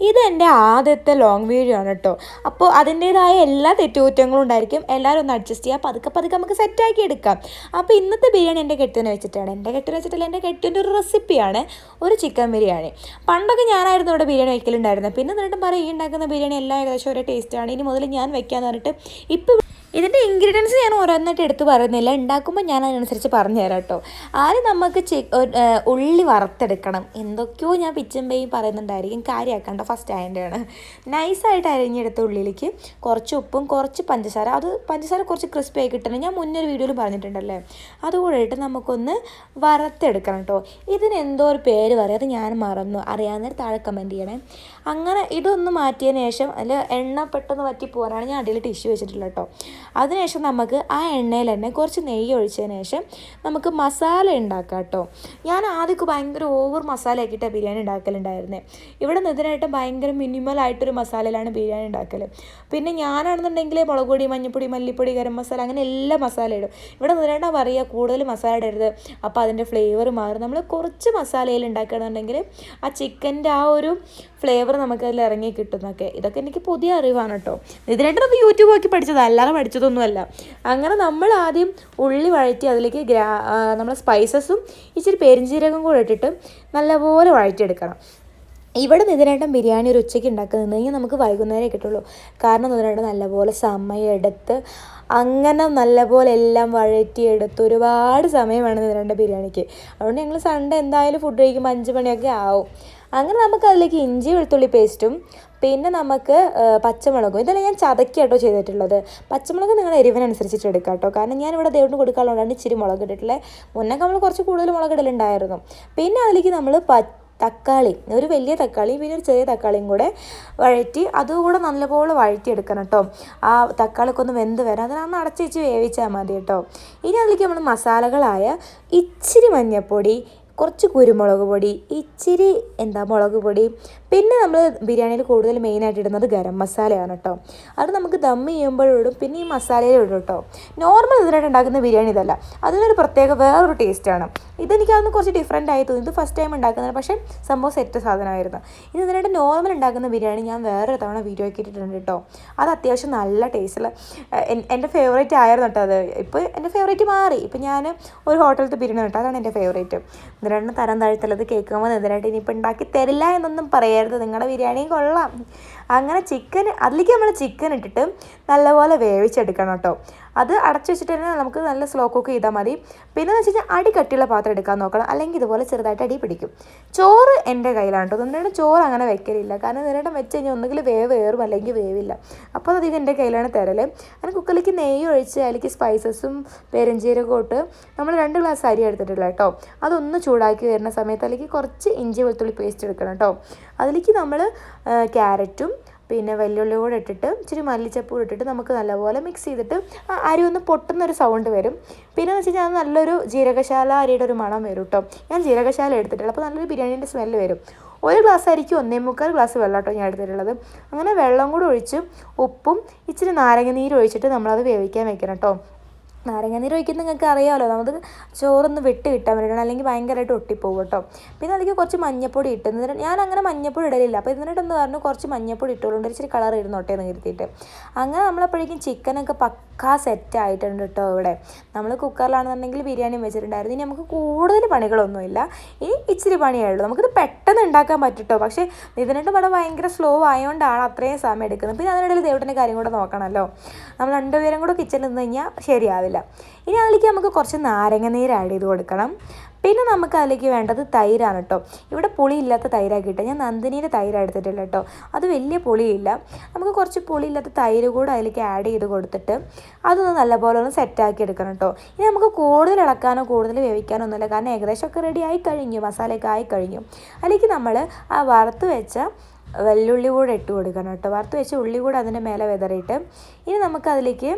ഇത് എന്റെ ആദ്യത്തെ ലോങ് വീഡിയോ ആണ് കേട്ടോ അപ്പോൾ അതിന്റേതായ എല്ലാ തെറ്റുകുറ്റങ്ങളും ഉണ്ടായിരിക്കും. എല്ലാവരും ഒന്ന് അഡ്ജസ്റ്റ് ചെയ്യുക പതുക്കെ പതുക്കെ നമുക്ക് സെറ്റാക്കി എടുക്കാം. അപ്പോൾ ഇന്നത്തെ ബിരിയാണി എന്റെ കെട്ടിനെ വെച്ചിട്ടാണ്. എന്റെ കെട്ടിനെ വെച്ചിട്ടില്ല എന്റെ കെട്ടിന്റെ ഒരു റെസിപ്പിയാണ് ഒരു ചിക്കൻ ബിരിയാണി. പണ്ടൊക്കെ ഞാനായിരുന്നു ഇവിടെ ബിരിയാണി വയ്ക്കലുണ്ടായിരുന്നത് പിന്നെ എന്നിട്ടും പറയും ഈ ഉണ്ടാക്കുന്ന ബിരിയാണി എല്ലാം ഏകദേശം ഒരേ ടേസ്റ്റാണ് ഇനി മുതൽ ഞാൻ വയ്ക്കാമെന്ന് പറഞ്ഞിട്ട് ഇപ്പോൾ ഇതിന്റെ ഇൻഗ്രീഡിയൻസ് ഞാൻ ഓരോന്നായിട്ട് എടുത്ത് പറയുന്നില്ല. ഉണ്ടാക്കുമ്പോൾ ഞാൻ അതിനനുസരിച്ച് പറഞ്ഞു തരാം കേട്ടോ. ആദ്യം നമുക്ക് ചി ഉള്ളി വറുത്തെടുക്കണം. എന്തൊക്കെയോ ഞാൻ പിച്ചമ്പയും പറയുന്നുണ്ടായിരിക്കും. കാര്യമാക്കണ്ട ഫസ്റ്റ് അതിന്റെയാണ് നൈസായിട്ട് അരിഞ്ഞെടുത്ത ഉള്ളിയിലേക്ക് കുറച്ച് ഉപ്പും കുറച്ച് പഞ്ചസാര. അത് പഞ്ചസാര കുറച്ച് ക്രിസ്പി ആയി കിട്ടണം. ഞാൻ മുന്നേ ഒരു വീഡിയോയിൽ പറഞ്ഞിട്ടുണ്ടല്ലേ? അതുകൂടെ നമുക്കൊന്ന് വറുത്തെടുക്കണം കേട്ടോ. ഇതിന് എന്തോ ഒരു പേര് പറയാം. അത് ഞാൻ മറന്നു. അറിയാവുന്നവർ താഴെ കമന്റ് ചെയ്യണേ. അങ്ങനെ ഇതൊന്ന് മാറ്റിയതിന് ശേഷം അതിൽ എണ്ണ പെട്ടെന്ന് വറ്റി പോകാനാണ് ഞാൻ അടിയിൽ ടിഷ്യൂ വെച്ചിട്ടുള്ളത് കേട്ടോ. അതിനുശേഷം നമുക്ക് ആ എണ്ണയിൽ തന്നെ കുറച്ച് നെയ്യ് ഒഴിച്ചതിന് ശേഷം നമുക്ക് മസാല ഉണ്ടാക്കാം കേട്ടോ. ഞാൻ ആദ്യമൊക്കെ ഭയങ്കര ഓവർ മസാല ആക്കിയിട്ടാണ് ബിരിയാണി ഉണ്ടാക്കലുണ്ടായിരുന്നത് ഇവിടെ നിതിനായിട്ട് ഭയങ്കര മിനിമലായിട്ടൊരു മസാലയിലാണ് ബിരിയാണി ഉണ്ടാക്കൽ പിന്നെ ഞാനാണെന്നുണ്ടെങ്കിൽ മുളക് പൊടി മഞ്ഞൾപ്പൊടി മല്ലിപ്പൊടി ഗരം മസാല അങ്ങനെ എല്ലാ മസാല ഇടും. ഇവിടെ നിതിനായിട്ടാണ് പറയുക കൂടുതൽ മസാല ഇടരുത്. അപ്പോൾ അതിന്റെ ഫ്ലേവർ മാറും. നമ്മൾ കുറച്ച് മസാലയിൽ ഉണ്ടാക്കുകയാണെന്നുണ്ടെങ്കിൽ ആ ചിക്കന്റെ ആ ഒരു ഫ്ലേവർ നമുക്ക് അതിൽ ഇറങ്ങി കിട്ടുന്നൊക്കെ ഇതൊക്കെ എനിക്ക് പുതിയ അറിവാണ് കേട്ടോ. ഇതിനായിട്ടൊക്കെ യൂട്യൂബ് നോക്കി പഠിച്ചത്. അല്ലാതെ പഠിച്ചതൊന്നുമല്ല. അങ്ങനെ നമ്മൾ ആദ്യം ഉള്ളി വഴറ്റി അതിലേക്ക് ഗ്രാ നമ്മൾ സ്പൈസസും ഇച്ചിരി പെരിഞ്ചീരകം കൂടെ ഇട്ടിട്ട് നല്ലപോലെ വഴറ്റിയെടുക്കണം. ഇവിടെ നിതിനായിട്ടും ബിരിയാണി ഒരു ഉച്ചയ്ക്ക് ഉണ്ടാക്കുന്നത് കഴിഞ്ഞാൽ നമുക്ക് വൈകുന്നേരം കിട്ടുള്ളൂ. കാരണം നിതിനായിട്ട് നല്ലപോലെ സമയം എടുത്ത് അങ്ങനെ നല്ലപോലെ എല്ലാം വഴറ്റിയെടുത്ത് ഒരുപാട് സമയം വേണം ബിരിയാണിക്ക്. അതുകൊണ്ട് ഞങ്ങൾ സൺഡേ എന്തായാലും ഫുഡ് കഴിക്കുമ്പോൾ അഞ്ച് മണിയൊക്കെ ആവും. അങ്ങനെ നമുക്ക് അതിലേക്ക് ഇഞ്ചി വെളുത്തുള്ളി പേസ്റ്റും പിന്നെ നമുക്ക് പച്ചമുളകും ഇതെല്ലാം ഞാൻ ചതക്കിയാട്ടോ ചെയ്തിട്ടുള്ളത്. പച്ചമുളക് നിങ്ങൾ എരിവിനനുസരിച്ചിട്ട് എടുക്കാം കേട്ടോ കാരണം ഞാൻ ഇവിടെ ദൈവത്തിന് കൊടുക്കാനുള്ളതാണ് ഇച്ചിരി മുളക് ഇട്ടിട്ടുള്ളത് മുന്നേ നമ്മൾ കുറച്ച് കൂടുതൽ മുളക് ഇടലുണ്ടായിരുന്നു. പിന്നെ അതിലേക്ക് നമ്മൾ തക്കാളി ഒരു വലിയ തക്കാളി പിന്നെ ഒരു ചെറിയ തക്കാളിയും കൂടെ വഴറ്റി അതുകൂടെ നല്ലപോലെ വഴറ്റിയെടുക്കണം കേട്ടോ. ആ തക്കാളിക്ക് ഒന്ന് വെന്ത് വരാം അതിനൊന്ന് അടച്ച് വെച്ച് വേവിച്ചാൽ മതി കേട്ടോ. ഇനി അതിലേക്ക് നമ്മൾ മസാലകളായ ഇച്ചിരി മഞ്ഞൾപ്പൊടി കുറച്ച് കുരുമുളക് പൊടി ഇച്ചിരി എന്താ മുളക് പൊടി പിന്നെ നമ്മൾ ബിരിയാണിയിൽ കൂടുതൽ മെയിനായിട്ട് ഇടുന്നത് ഗരം മസാലയാണ് കേട്ടോ അത് നമുക്ക് ദം ചെയ്യുമ്പോഴും ഇടും പിന്നെ ഈ മസാലയിലും ഇടും കേട്ടോ നോർമൽ ഇതിനായിട്ട് ഉണ്ടാക്കുന്ന ബിരിയാണി ഇതല്ല. അതിനൊരു പ്രത്യേക വേറൊരു ടേസ്റ്റാണ് ഇതെനിക്ക് അതൊന്ന് കുറച്ച് ഡിഫറെന്റ് ആയി തോന്നി. ഇത് ഫസ്റ്റ് ടൈം ഉണ്ടാക്കുന്നത് പക്ഷേ സംഭവം സെറ്റ് സാധനമായിരുന്നു. ഇനി ഇതിനായിട്ട് നോർമൽ ഉണ്ടാക്കുന്ന ബിരിയാണി ഞാൻ വേറൊരു തവണ വീഡിയോ ആക്കിയിട്ടുണ്ട് കേട്ടോ അത് അത്യാവശ്യം നല്ല ടേസ്റ്റുള്ള എന്റെ ഫേവറേറ്റ് ആയിരുന്നു കേട്ടോ അത്. ഇപ്പോൾ എന്റെ ഫേവറേറ്റ് മാറി. ഇപ്പോൾ ഞാൻ ഒരു ഹോട്ടലത്തെ ബിരിയാണി കേട്ടോ അതാണ് എന്റെ ഫേവറേറ്റ് ഇതിനായിട്ട് തരം താഴ്ത്തുള്ളത് കേൾക്കുമ്പോൾ ഇതിനായിട്ട് ഇനിയിപ്പോൾ ഉണ്ടാക്കി തരില്ല എന്നൊന്നും പറയരുത്. നിങ്ങളുടെ ബിരിയാണിയും കൊള്ളാം. അങ്ങനെ ചിക്കൻ അതിലേക്ക് നമ്മൾ ചിക്കൻ ഇട്ടിട്ട് നല്ലപോലെ വേവിച്ചെടുക്കണം കേട്ടോ. അത് അടച്ചു വെച്ചിട്ട് തന്നെ നമുക്ക് നല്ല സ്ലോ കുക്ക് ചെയ്താൽ മതി. പിന്നെ എന്ന് വെച്ച് കഴിഞ്ഞാൽ അടി കട്ടിയുള്ള പാത്രം എടുക്കാൻ നോക്കണം. അല്ലെങ്കിൽ ഇതുപോലെ ചെറുതായിട്ട് അടി പിടിക്കും. ചോറ് എന്റെ കയ്യിലാണ് കേട്ടോ. എന്നിട്ട് ചോറ് അങ്ങനെ വെക്കലില്ല. കാരണം ഇതിനായിട്ട് വെച്ച് കഴിഞ്ഞാൽ ഒന്നുകിൽ വേവ് ഏറും അല്ലെങ്കിൽ വേവില്ല. അപ്പോൾ അത് എന്റെ കയ്യിലാണ് തരൽ അങ്ങനെ കുക്കറിലേക്ക് നെയ്യ് ഒഴിച്ച് അതിലേക്ക് സ്പൈസസും പെരഞ്ചീരകവും ഇട്ട് നമ്മൾ രണ്ട് ഗ്ലാസ് അരി എടുത്തിട്ടുള്ള കേട്ടോ. അതൊന്ന് ചൂടാക്കി വരുന്ന സമയത്ത് അതിലേക്ക് കുറച്ച് ഇഞ്ചി വെളുത്തുള്ളി പേസ്റ്റ് എടുക്കണം കേട്ടോ. അതിലേക്ക് നമ്മൾ ക്യാരറ്റും പിന്നെ വെല്ലുള്ളി കൂടെ ഇട്ടിട്ട് ഇച്ചിരി മല്ലിച്ചപ്പ് ഇട്ടിട്ട് നമുക്ക് നല്ലപോലെ മിക്സ് ചെയ്തിട്ട് അരി ഒന്ന് പൊട്ടുന്നൊരു സൗണ്ട് വരും. പിന്നെ എന്ന് വെച്ച് കഴിഞ്ഞാൽ നല്ലൊരു ജീരകശാല അരിയുടെ ഒരു മണം വരും കേട്ടോ ഞാൻ ജീരകശാല എടുത്തിട്ടുള്ളത് അപ്പോൾ നല്ലൊരു ബിരിയാണീന്റെ സ്മെല്ല് വരും. ഒരു ഗ്ലാസ് അരിക്ക് ഒന്നേ മുക്കാൽ ഗ്ലാസ് വെള്ളം കേട്ടോ ഞാൻ എടുത്തിട്ടുള്ളത്. അങ്ങനെ വെള്ളം കൂടെ ഒഴിച്ച് ഉപ്പും ഇച്ചിരി നാരങ്ങ നീര് ഒഴിച്ചിട്ട് നമ്മളത് വേവിക്കാൻ വെക്കണം കേട്ടോ നാരങ്ങാനീര് ഒഴിക്കുന്നത് നിങ്ങൾക്ക് അറിയാമല്ലോ നമുക്ക് ചോറൊന്ന് വിട്ട് കിട്ടാൻ വേണ്ടിയിട്ടാണ്. അല്ലെങ്കിൽ ഭയങ്കരമായിട്ട് ഒട്ടിപ്പോകും കേട്ടോ. പിന്നെ അതിലേക്ക് കുറച്ച് മഞ്ഞപ്പൊടി ഇട്ട് എന്നിട്ട് ഞാൻ അങ്ങനെ മഞ്ഞപ്പൊടി ഇടലില്ല. അപ്പോൾ ഇതിനായിട്ടൊന്ന് പറഞ്ഞു കുറച്ച് മഞ്ഞപ്പൊടി ഇട്ടുകൊണ്ട് ഇച്ചിരി കളർ ഇരുന്നോട്ടെ എന്ന് കരുതിയിട്ട്. അങ്ങനെ നമ്മളപ്പോഴേക്കും ചിക്കനൊക്കെ പക്കാ സെറ്റ് ആയിട്ടുണ്ട് കേട്ടോ ഇവിടെ. നമ്മൾ കുക്കറിലാണെന്നുണ്ടെങ്കിൽ ബിരിയാണി വെച്ചിട്ടുണ്ടായിരുന്നു. ഇനി നമുക്ക് കൂടുതൽ പണികളൊന്നുമില്ല. ഇനി ഇച്ചിരി പണിയേ ഉള്ളൂ. നമുക്കിത് പെട്ടെന്ന് ഉണ്ടാക്കാൻ പറ്റും പക്ഷേ ഇതിനായിട്ട് ഇവിടെ ഭയങ്കര സ്ലോ ആയതുകൊണ്ടാണ് അത്രയും സമയം എടുക്കുന്നത്. പിന്നെ അതിനിടയിൽ ദേവട്ടിന്റെ കാര്യം കൂടെ നോക്കണമല്ലോ നമ്മൾ രണ്ടുപേരും കൂടെ കിച്ചണിൽ നിന്ന് കഴിഞ്ഞാൽ ശരിയാവില്ല ഇനി അതിലേക്ക് നമുക്ക് കുറച്ച് നാരങ്ങ നീര് ആഡ് ചെയ്ത് കൊടുക്കണം. പിന്നെ നമുക്ക് അതിലേക്ക് വേണ്ടത് തൈരാണ് കേട്ടോ ഇവിടെ പുളിയില്ലാത്ത തൈരാക്കിയിട്ട് ഞാൻ നന്ദിനിയുടെ തൈര് എടുത്തിട്ടില്ല കേട്ടോ അത് വലിയ പുളിയില്ല. നമുക്ക് കുറച്ച് പുളിയില്ലാത്ത തൈര് കൂടെ അതിലേക്ക് ആഡ് ചെയ്ത് കൊടുത്തിട്ട് അതൊന്ന് നല്ലപോലെ ഒന്ന് സെറ്റാക്കി എടുക്കണം കേട്ടോ ഇനി നമുക്ക് കൂടുതൽ ഇളക്കാനോ കൂടുതൽ വേവിക്കാനോ ഒന്നുമില്ല കാരണം ഏകദേശമൊക്കെ റെഡി ആയി കഴിഞ്ഞു. മസാലയൊക്കെ ആയി കഴിഞ്ഞു. അതിലേക്ക് നമ്മൾ ആ വറുത്ത് വെച്ച വെല്ലുള്ളി കൂടെ ഇട്ട് കൊടുക്കണം കേട്ടോ. വറുത്ത് വെച്ച് ഉള്ളി കൂടെ അതിന്റെ മേലെ വിതറിയിട്ട് ഇനി നമുക്ക് അതിലേക്ക്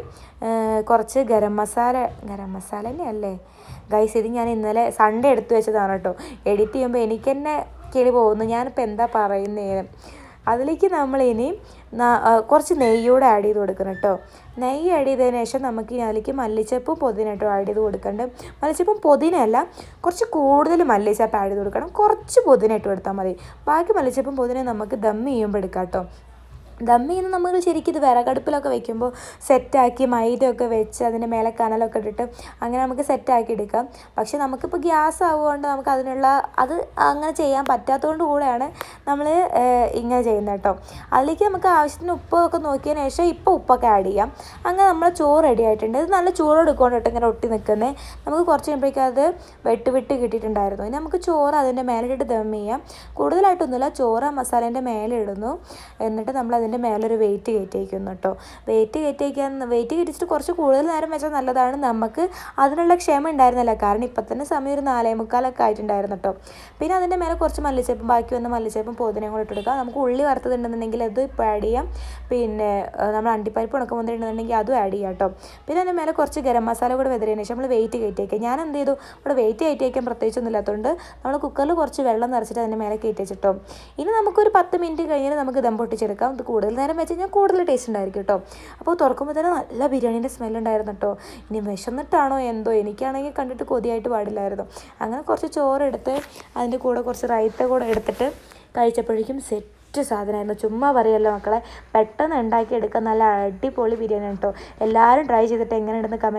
കുറച്ച് ഗരം മസാല ഗരം മസാല തന്നെ അല്ലേ ഗൈസ് ഇത് ഞാൻ ഇന്നലെ സൺഡേ എടുത്തു വെച്ചതാണ് കേട്ടോ. എഡിറ്റ് ചെയ്യുമ്പോൾ എനിക്ക് തന്നെ കിളി പോകുന്നു. ഞാനിപ്പോൾ എന്താ പറയുന്നേ? അതിലേക്ക് നമ്മൾ ഇനി കുറച്ച് നെയ്യൂടെ ആഡ് ചെയ്ത് കൊടുക്കണം കേട്ടോ നെയ്യ് ആഡ് ചെയ്തതിന് ശേഷം നമുക്ക് അതിലേക്ക് മല്ലിച്ചപ്പും പൊതിന കേട്ടോ ആഡ് ചെയ്ത് കൊടുക്കേണ്ടത് മല്ലിച്ചപ്പും പൊതിനല്ല കുറച്ച് കൂടുതൽ മല്ലിച്ചപ്പ് ആഡ് ചെയ്ത് കൊടുക്കണം. കുറച്ച് പൊതിന ഇട്ട് കൊടുത്താൽ മതി. ബാക്കി മല്ലിച്ചപ്പും പൊതിനെ നമുക്ക് ദം ചെയ്യുമ്പോൾ എടുക്കാം കേട്ടോ ദം ചെയ്യുന്ന നമ്മൾ ശരിക്കും ഇത് വിറകടുപ്പിലൊക്കെ വെക്കുമ്പോൾ സെറ്റാക്കി മൈദയൊക്കെ വെച്ച് അതിന്റെ മേലെ കനലൊക്കെ ഇട്ടിട്ട് അങ്ങനെ നമുക്ക് സെറ്റാക്കി എടുക്കാം. പക്ഷെ നമുക്കിപ്പോൾ ഗ്യാസ് ആവുകൊണ്ട് നമുക്ക് അതിനുള്ള അത് അങ്ങനെ ചെയ്യാൻ പറ്റാത്തതുകൊണ്ട് കൂടെയാണ് നമ്മൾ ഇങ്ങനെ ചെയ്യുന്നത് കേട്ടോ. അതിലേക്ക് നമുക്ക് ആവശ്യത്തിന് ഉപ്പൊക്കെ നോക്കിയതിന് ശേഷം ഇപ്പോൾ ഉപ്പൊക്കെ ആഡ് ചെയ്യാം. അങ്ങനെ നമ്മൾ ചോറ് റെഡി ആയിട്ടുണ്ട്. ഇത് നല്ല ചോറ് എടുക്കൊണ്ട് ഇങ്ങനെ ഒട്ടി നിൽക്കുന്നത് നമുക്ക് കുറച്ച് കഴിയുമ്പോഴേക്കും അത് വെട്ട് വിട്ട് കിട്ടിയിട്ടുണ്ടായിരുന്നു. ഇനി നമുക്ക് ചോറ് അതിന്റെ മേലിട്ട് ദം ചെയ്യാം. കൂടുതലായിട്ടൊന്നുമില്ല. ചോറ് മസാലേന്റെ മേലെ ഇടുന്നു. എന്നിട്ട് നമ്മൾ അതിന്റെ മേലൊരു വെയിറ്റ് കയറ്റിയിരിക്കുന്നു കേട്ടോ വെയിറ്റ് കയറ്റിയിരിക്കാൻ വെയിറ്റ് കയറ്റിച്ചിട്ട് കുറച്ച് കൂടുതൽ നേരം വെച്ചാൽ നല്ലതാണ്. നമുക്ക് അതിനുള്ള ക്ഷമ ഉണ്ടായിരുന്നില്ല. കാരണം ഇപ്പം തന്നെ സമയം ഒരു നാലേ മുക്കാലൊക്കെ ആയിട്ടുണ്ടായിരുന്നു കേട്ടോ പിന്നെ അതിന്റെ മേലെ കുറച്ച് മല്ലിച്ചേപ്പും ബാക്കി വന്ന മല്ലിച്ചേപ്പും പോതിനെ കൂടെ കൊടുക്കാം നമുക്ക് ഉള്ളി വറുത്തതുണ്ടെന്നുണ്ടെങ്കിൽ അതും ഇപ്പോൾ ആഡ് ചെയ്യാം. പിന്നെ നമ്മൾ അണ്ടിപ്പരിപ്പ് ഉണക്കമുന്തിരി അതും ആഡ് ചെയ്യാം കേട്ടോ പിന്നെ അതിന്റെ മേലെ കുറച്ച് ഗരം മസാല കൂടെ വെതിരിയതിന് ശേഷം നമ്മൾ വെയിറ്റ് കയറ്റിയേക്കാം ഞാൻ എന്ത് ചെയ്തു? ഇവിടെ വെയിറ്റ് കയറ്റിയേക്കാൻ പ്രത്യേകിച്ചൊന്നും ഇല്ലാത്തതുകൊണ്ട് നമ്മൾ കുക്കറിൽ കുറച്ച് വെള്ളം നിറച്ചിട്ട് അതിന്റെ മേലെ കയറ്റി വെച്ചിട്ടോ. ഇനി നമുക്കൊരു പത്ത് മിനിറ്റ് കഴിഞ്ഞാൽ നമുക്ക് ദം പൊട്ടിച്ചെടുക്കാം. ഇത് കൂടുതൽ നേരം വെച്ച് കഴിഞ്ഞാൽ കൂടുതൽ ടേസ്റ്റ് ഉണ്ടായിരിക്കും കേട്ടോ അപ്പോൾ തുറക്കുമ്പോൾ തന്നെ നല്ല ബിരിയാണീന്റെ സ്മെൽ ഉണ്ടായിരുന്നു കേട്ടോ ഇനി വിശന്നിട്ടാണോ എന്തോ എനിക്കാണെങ്കിൽ കണ്ടിട്ട് കൊതിയായിട്ട് പാടില്ലായിരുന്നു. അങ്ങനെ കുറച്ച് ചോറെടുത്ത് അതിന്റെ കൂടെ കുറച്ച് റൈത്ത കൂടെ എടുത്തിട്ട് കഴിച്ചപ്പോഴേക്കും സെറ്റ് സാധനമായിരുന്നു. ചുമ്മാ പറയല്ലോ മക്കളെ പെട്ടെന്ന് ഉണ്ടാക്കി എടുക്കാൻ നല്ല അടിപൊളി ബിരിയാണി കേട്ടോ എല്ലാവരും ട്രൈ ചെയ്തിട്ട് എങ്ങനെയുണ്ടെന്ന് കമന്റ്